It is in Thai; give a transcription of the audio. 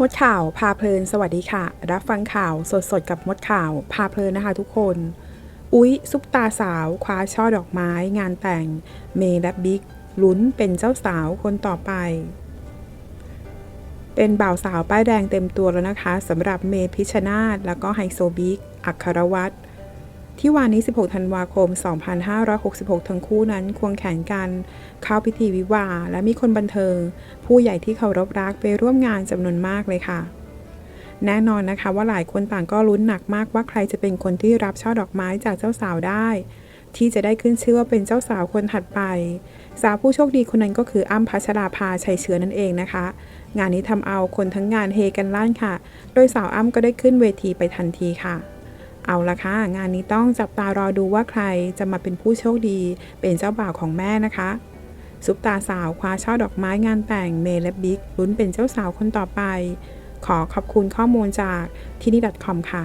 มดข่าวพาเพลินสวัสดีค่ะ รับฟังข่าวสดๆกับมดข่าวพาเพลินนะคะทุกคน อุ๊ย ซุปตาสาว คว้าช่อดอกไม้ งานแต่ง เมย์และบิ๊กลุ้นเป็นเจ้าสาวคนต่อไป เป็นบ่าวสาวป้ายแดงเต็มตัวแล้วนะคะสำหรับเมย์พิชชนาธแล้วก็ไฮโซบิ๊กอัครวัตร ที่วันนี้ 16 ธันวาคม 2566 ทั้งคู่นั้น ควงแขนกัน เข้าพิธีวิวา และมีคนบันเทิง ผู้ใหญ่ที่เคารพรักไปร่วมงานจำนวนมากเลยค่ะ แน่นอนนะคะว่าหลายคนต่างก็ลุ้นหนักมากว่าใครจะเป็นคนที่รับช่อดอกไม้จากเจ้าสาวได้ ที่จะได้ขึ้นชื่อว่าเป็นเจ้าสาวคนถัดไป สาวผู้โชคดีคนนั้นก็คืออ้ำพัชราภาชัยเชื้อนั่นเองนะคะ งานนี้ทำเอาคนทั้งงานเฮกันลั่นค่ะ โดยสาวอ้ำก็ได้ขึ้นเวทีไปทันทีค่ะ เอาละค่ะ งานนี้ต้องจับตารอดูว่าใครจะมาเป็นผู้โชคดี เป็นเจ้าบ่าวของแม่นะคะซุปตาสาวคว้าช่อดอกไม้งานแต่งเมย์และบิ๊กลุ้นเป็นเจ้าสาวคนต่อไป ขอขอบคุณข้อมูลจากที่นี่ .com ค่ะ